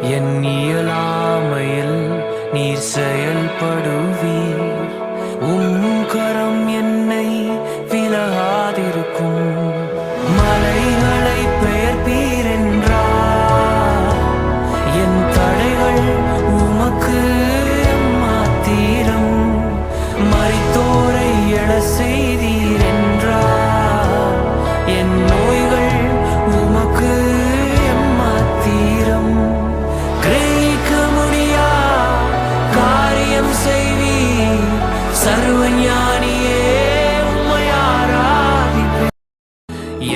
என் இயலாமையில் நீர் செயல்படுவீர். உம் கரம் என்னை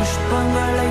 புஷ்பங்களை